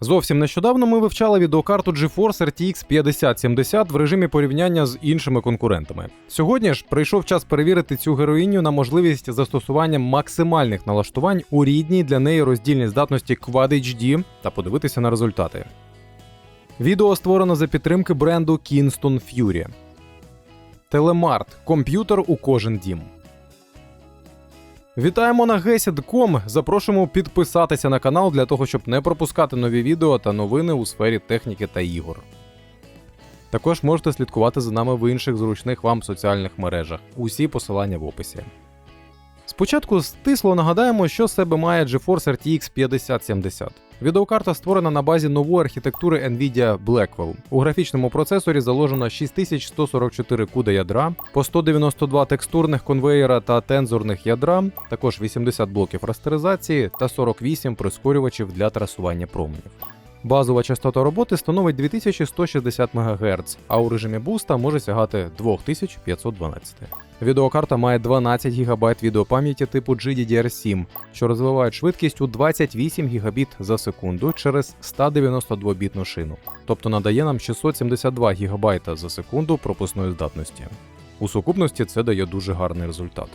Зовсім нещодавно ми вивчали відеокарту GeForce RTX 5070 в режимі порівняння з іншими конкурентами. Сьогодні ж прийшов час перевірити цю героїню на можливість застосування максимальних налаштувань у рідній для неї роздільній здатності Quad HD та подивитися на результати. Відео створено за підтримки бренду Kingston Fury. Телемарт комп'ютер у кожен дім. Вітаємо на Гесідком. Запрошуємо підписатися на канал для того, щоб не пропускати нові відео та новини у сфері техніки та ігор. Також можете слідкувати за нами в інших зручних вам соціальних мережах. Усі посилання в описі. Спочатку стисло нагадаємо, що себе має GeForce RTX 5070. Відеокарта створена на базі нової архітектури Nvidia Blackwell. У графічному процесорі заложено 6144 куда ядра, по 192 текстурних конвеєра та тензорних ядра, також 80 блоків растеризації та 48 прискорювачів для трасування променів. Базова частота роботи становить 2160 МГц, а у режимі буста може сягати 2512. Відеокарта має 12 ГБ відеопам'яті типу GDDR7, що розвивають швидкість у 28 ГБ за секунду через 192-бітну шину, тобто надає нам 672 ГБ за секунду пропускної здатності. У сукупності це дає дуже гарний результат.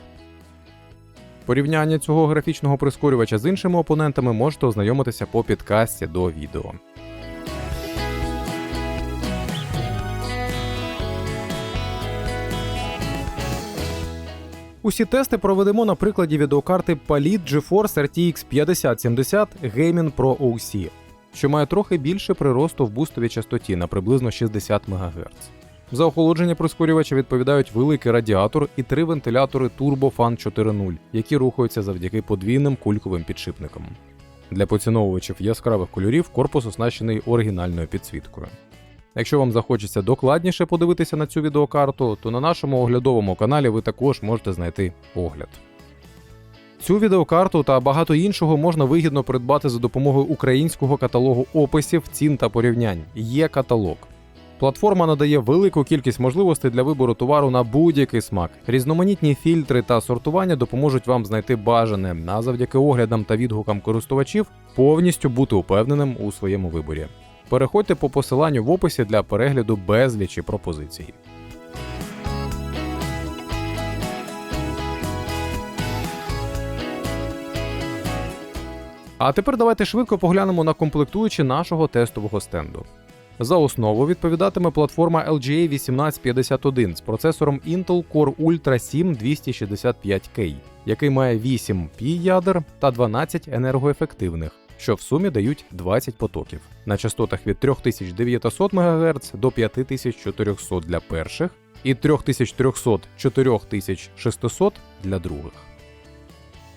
Порівняння цього графічного прискорювача з іншими опонентами можете ознайомитися по підкасті до відео. Усі тести проведемо на прикладі відеокарти Palit GeForce RTX 5070 Gaming Pro OC, що має трохи більше приросту в бустовій частоті на приблизно 60 МГц. За охолодження прискорювача відповідають великий радіатор і три вентилятори TurboFan 4.0, які рухаються завдяки подвійним кульковим підшипникам. Для поціновувачів яскравих кольорів корпус оснащений оригінальною підсвіткою. Якщо вам захочеться докладніше подивитися на цю відеокарту, то на нашому оглядовому каналі ви також можете знайти огляд. Цю відеокарту та багато іншого можна вигідно придбати за допомогою українського каталогу описів, цін та порівнянь. Є каталог. Платформа надає велику кількість можливостей для вибору товару на будь-який смак. Різноманітні фільтри та сортування допоможуть вам знайти бажане, а завдяки оглядам та відгукам користувачів повністю бути упевненим у своєму виборі. Переходьте по посиланню в описі для перегляду безлічі пропозицій. А тепер давайте швидко поглянемо на комплектуючі нашого тестового стенду. За основу відповідатиме платформа LGA 1851 з процесором Intel Core Ultra 7 265K, який має 8 π ядер та 12 енергоефективних, що в сумі дають 20 потоків на частотах від 3900 МГц до 5400 для перших і 3300-4600 для других.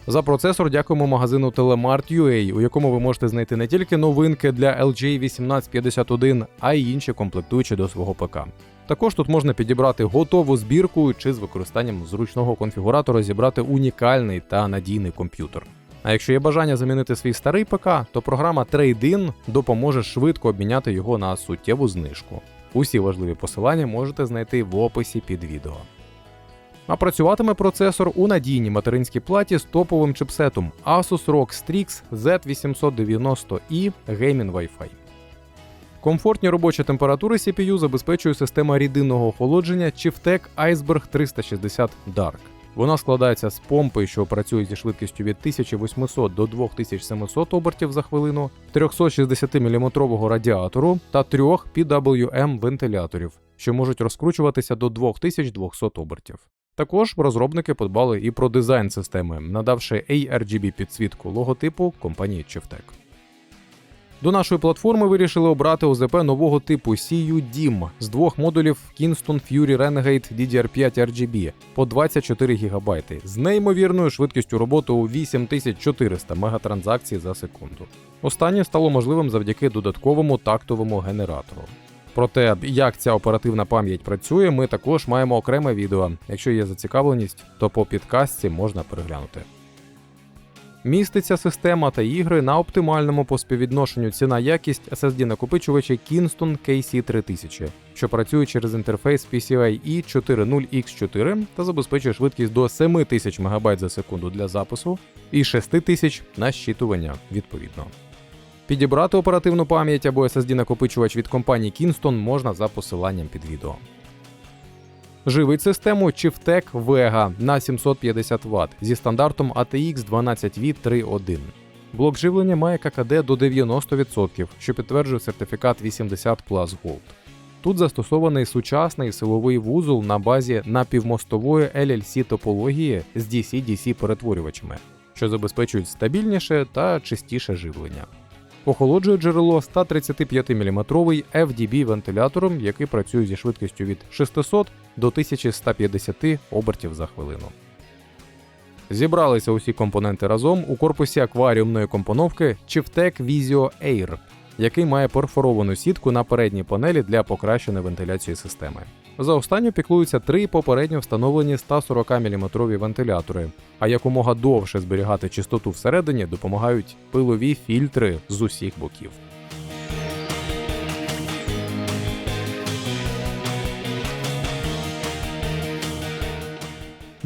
За процесор дякуємо магазину Telemart.ua, у якому ви можете знайти не тільки новинки для LG 1851, а й інші комплектуючі до свого ПК. Також тут можна підібрати готову збірку чи з використанням зручного конфігуратора зібрати унікальний та надійний комп'ютер. А якщо є бажання замінити свій старий ПК, то програма Trade-in допоможе швидко обміняти його на суттєву знижку. Усі важливі посилання можете знайти в описі під відео. А працюватиме процесор у надійній материнській платі з топовим чипсетом Asus ROG Strix Z890i Gaming Wi-Fi. Комфортні робочі температури CPU забезпечує система рідинного охолодження Chieftec Iceberg 360 Dark. Вона складається з помпи, що працює зі швидкістю від 1800 до 2700 обертів за хвилину, 360 мм радіатору та трьох PWM вентиляторів, що можуть розкручуватися до 2200 обертів. Також розробники подбали і про дизайн системи, надавши ARGB підсвітку логотипу компанії Chieftec. До нашої платформи вирішили обрати ОЗП нового типу CU-DIM з двох модулів Kingston Fury Renegade DDR5 RGB по 24 ГБ з неймовірною швидкістю роботи у 8400 мегатранзакцій за секунду. Останнє стало можливим завдяки додатковому тактовому генератору. Про те, як ця оперативна пам'ять працює, ми також маємо окреме відео. Якщо є зацікавленість, то по підкастці можна переглянути. Міститься система та ігри на оптимальному по співвідношенню ціна-якість SSD накопичувачі Kingston KC3000, що працює через інтерфейс PCIe 4.0X4 та забезпечує швидкість до 7000 МБ за секунду для запису і 6000 на щитування відповідно. Підібрати оперативну пам'ять або SSD-накопичувач від компанії Kingston можна за посиланням під відео. Живить систему Chieftec Vega на 750 Вт зі стандартом ATX 12V 3.1. Блок живлення має ККД до 90%, що підтверджує сертифікат 80 Plus Gold. Тут застосований сучасний силовий вузол на базі напівмостової LLC топології з DC-DC перетворювачами, що забезпечують стабільніше та чистіше живлення. Охолоджує джерело 135 мм FDB вентилятором, який працює зі швидкістю від 600 до 1150 обертів за хвилину. Зібралися усі компоненти разом у корпусі акваріумної компоновки Chieftec Visio Air, який має перфоровану сітку на передній панелі для покращеної вентиляції системи. За останню піклуються три попередньо встановлені 140 мм вентилятори, а якомога довше зберігати чистоту всередині допомагають пилові фільтри з усіх боків.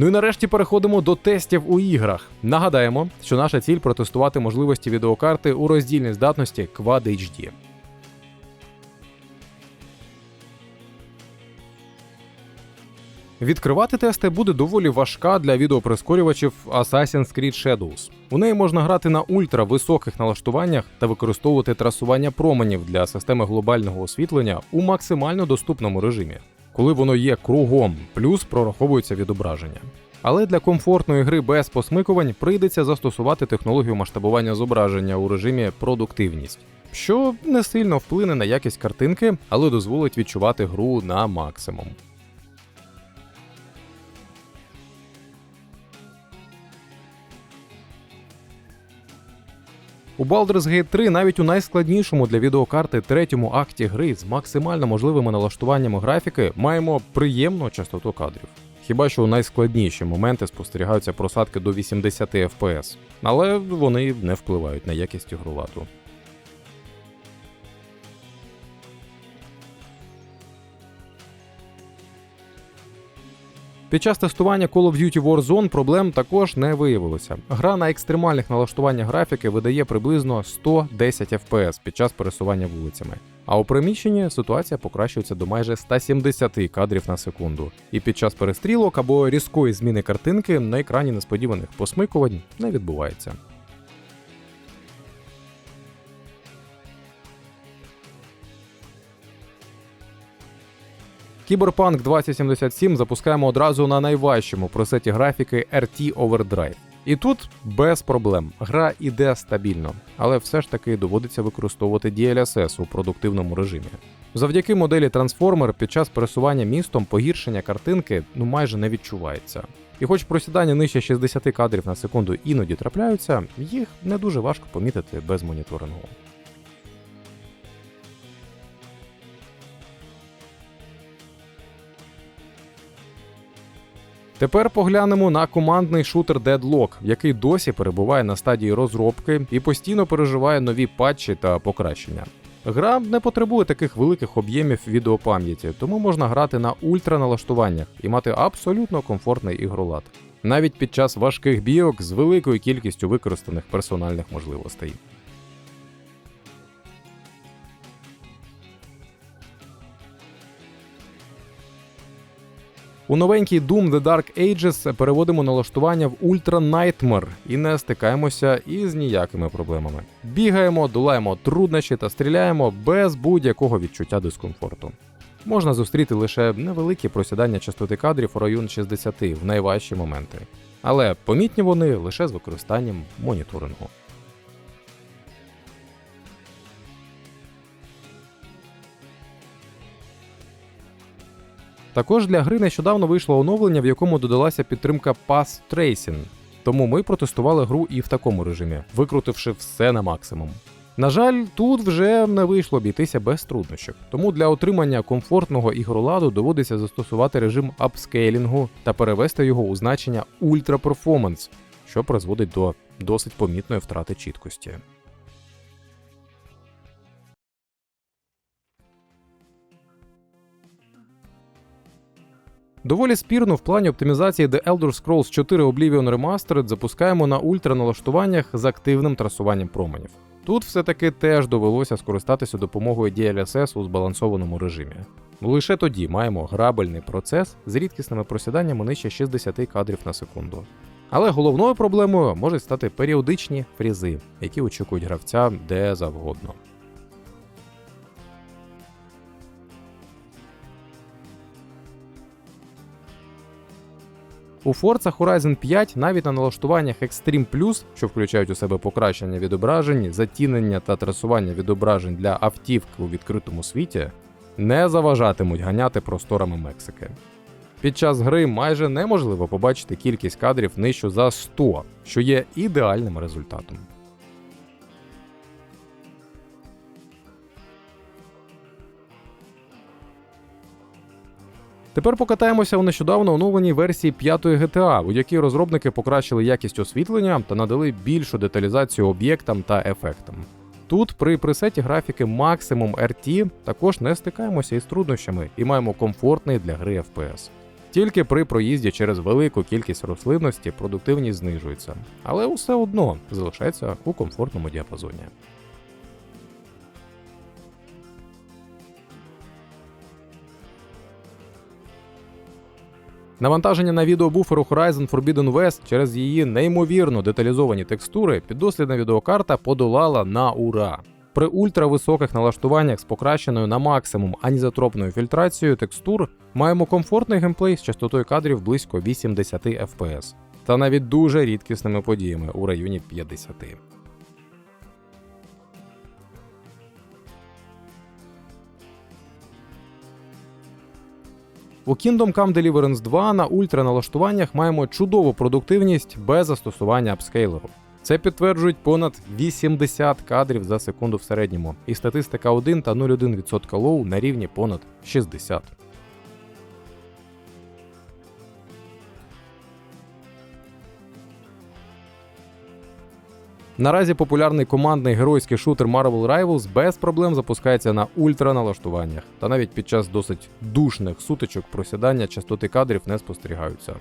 Ну і нарешті переходимо до тестів у іграх. Нагадаємо, що наша ціль протестувати можливості відеокарти у роздільній здатності Quad HD. Відкривати тести буде доволі важка для відеоприскорювачів Assassin's Creed Shadows. У неї можна грати на ультрависоких налаштуваннях та використовувати трасування променів для системи глобального освітлення у максимально доступному режимі, коли воно є кругом, плюс прораховується відображення. Але для комфортної гри без посмикувань прийдеться застосувати технологію масштабування зображення у режимі продуктивність, що не сильно вплине на якість картинки, але дозволить відчувати гру на максимум. У Baldur's Gate 3 навіть у найскладнішому для відеокарти третьому акті гри з максимально можливими налаштуваннями графіки маємо приємну частоту кадрів. Хіба що у найскладніші моменти спостерігаються просадки до 80 FPS, але вони не впливають на якість ігролату. Під час тестування Call of Duty Warzone проблем також не виявилося. Гра на екстремальних налаштуваннях графіки видає приблизно 110 FPS під час пересування вулицями. А у приміщенні ситуація покращується до майже 170 кадрів на секунду. І під час перестрілок або різкої зміни картинки на екрані несподіваних посмикувань не відбувається. Cyberpunk 2077 запускаємо одразу на найважчому пресеті графіки RT Overdrive. І тут без проблем. Гра іде стабільно, але все ж таки доводиться використовувати DLSS у продуктивному режимі. Завдяки моделі Transformer під час пересування містом погіршення картинки ну майже не відчувається. І хоч просідання нижче 60 кадрів на секунду іноді трапляються, їх не дуже важко помітити без моніторингу. Тепер поглянемо на командний шутер Deadlock, який досі перебуває на стадії розробки і постійно переживає нові патчі та покращення. Гра не потребує таких великих об'ємів відеопам'яті, тому можна грати на ультраналаштуваннях і мати абсолютно комфортний ігролад, навіть під час важких бійок з великою кількістю використаних персональних можливостей. У новенький Doom The Dark Ages переводимо налаштування в Ultra Nightmare і не стикаємося із ніякими проблемами. Бігаємо, долаємо труднощі та стріляємо без будь-якого відчуття дискомфорту. Можна зустріти лише невеликі просідання частоти кадрів у район 60 в найважчі моменти, але помітні вони лише з використанням моніторингу. Також для гри нещодавно вийшло оновлення, в якому додалася підтримка Path Tracing, тому ми протестували гру і в такому режимі, викрутивши все на максимум. На жаль, тут вже не вийшло обійтися без труднощів, тому для отримання комфортного ігроладу доводиться застосувати режим апскейлінгу та перевести його у значення Ultra Performance, що призводить до досить помітної втрати чіткості. Доволі спірно в плані оптимізації The Elder Scrolls 4 Oblivion Remastered запускаємо на ультраналаштуваннях з активним трасуванням променів. Тут все-таки теж довелося скористатися допомогою DLSS у збалансованому режимі. Лише тоді маємо грабельний процес з рідкісними просіданнями нижче 60 кадрів на секунду. Але головною проблемою можуть стати періодичні фрізи, які очікують гравця де завгодно. У Forza Horizon 5 навіть на налаштуваннях Extreme Plus, що включають у себе покращення відображень, затінення та трасування відображень для автівки у відкритому світі, не заважатимуть ганяти просторами Мексики. Під час гри майже неможливо побачити кількість кадрів нижче за 100, що є ідеальним результатом. Тепер покатаємося у нещодавно оновленій версії 5 GTA, у якій розробники покращили якість освітлення та надали більшу деталізацію об'єктам та ефектам. Тут при пресеті графіки Maximum RT також не стикаємося із труднощами і маємо комфортний для гри FPS. Тільки при проїзді через велику кількість рослинності продуктивність знижується, але усе одно залишається у комфортному діапазоні. Навантаження на відеобуферу Horizon Forbidden West через її неймовірно деталізовані текстури піддослідна відеокарта подолала на ура. При ультрависоких налаштуваннях з покращеною на максимум анізотропною фільтрацією текстур маємо комфортний геймплей з частотою кадрів близько 80 FPS та навіть дуже рідкісними подіями у районі 50. У Kingdom Come Deliverance 2 на ультраналаштуваннях маємо чудову продуктивність без застосування апскейлеру. Це підтверджують понад 80 кадрів за секунду в середньому, і статистика 1 та 0,1% лоу на рівні понад 60. Наразі популярний командний геройський шутер Marvel Rivals без проблем запускається на ультраналаштуваннях, та навіть під час досить душних сутичок просідання частоти кадрів не спостерігаються.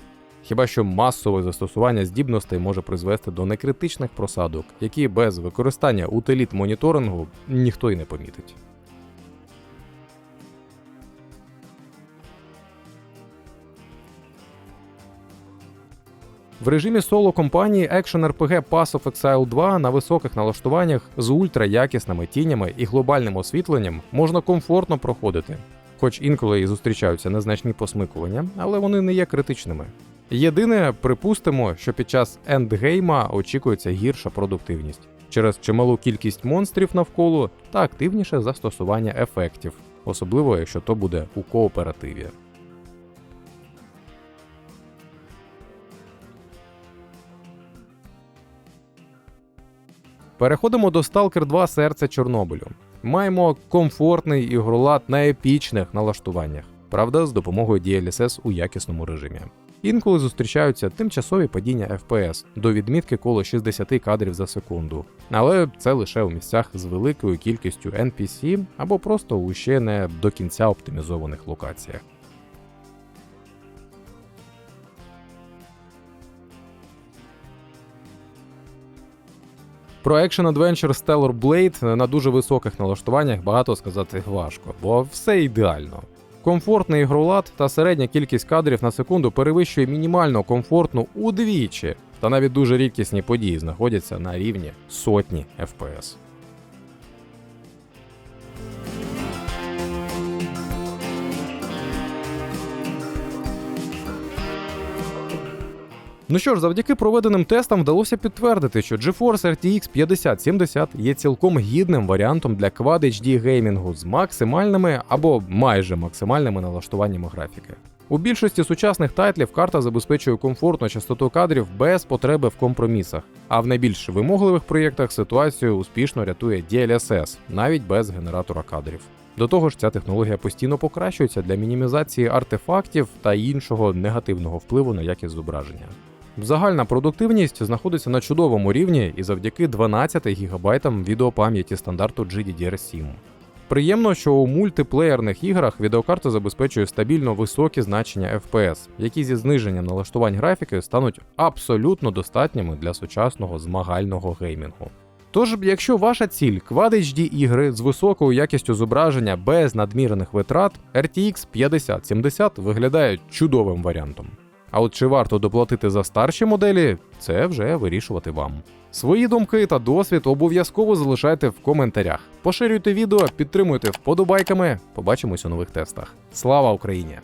Хіба що масове застосування здібностей може призвести до некритичних просадок, які без використання утиліт моніторингу ніхто й не помітить. В режимі соло компанії Action RPG Pass of Exile 2 на високих налаштуваннях з ультраякісними тінями і глобальним освітленням можна комфортно проходити, хоч інколи і зустрічаються незначні посмикування, але вони не є критичними. Єдине, припустимо, що під час ендгейма очікується гірша продуктивність через чималу кількість монстрів навколо та активніше застосування ефектів, особливо якщо то буде у кооперативі. Переходимо до Stalker 2 серце Чорнобилю. Маємо комфортний ігролад на епічних налаштуваннях, правда, з допомогою DLSS у якісному режимі. Інколи зустрічаються тимчасові падіння FPS до відмітки коло 60 кадрів за секунду, але це лише у місцях з великою кількістю NPC або просто у ще не до кінця оптимізованих локаціях. Про Action Adventure Stellar Blade на дуже високих налаштуваннях багато сказати важко, бо все ідеально. Комфортний ігролад та середня кількість кадрів на секунду перевищує мінімально комфортну удвічі, та навіть дуже рідкісні події знаходяться на рівні сотні FPS. Ну що ж, завдяки проведеним тестам вдалося підтвердити, що GeForce RTX 5070 є цілком гідним варіантом для Quad HD геймінгу з максимальними або майже максимальними налаштуваннями графіки. У більшості сучасних тайтлів карта забезпечує комфортну частоту кадрів без потреби в компромісах, а в найбільш вимогливих проєктах ситуацію успішно рятує DLSS, навіть без генератора кадрів. До того ж, ця технологія постійно покращується для мінімізації артефактів та іншого негативного впливу на якість зображення. Загальна продуктивність знаходиться на чудовому рівні і завдяки 12 ГБ відеопам'яті стандарту GDDR7. Приємно, що у мультиплеєрних іграх відеокарта забезпечує стабільно високі значення FPS, які зі зниженням налаштувань графіки стануть абсолютно достатніми для сучасного змагального геймінгу. Тож, якщо ваша ціль Quad HD ігри з високою якістю зображення без надмірних витрат, RTX 5070 виглядає чудовим варіантом. А от чи варто доплатити за старші моделі, це вже вирішувати вам. Свої думки та досвід обов'язково залишайте в коментарях. Поширюйте відео, підтримуйте вподобайками. Побачимось у нових тестах. Слава Україні!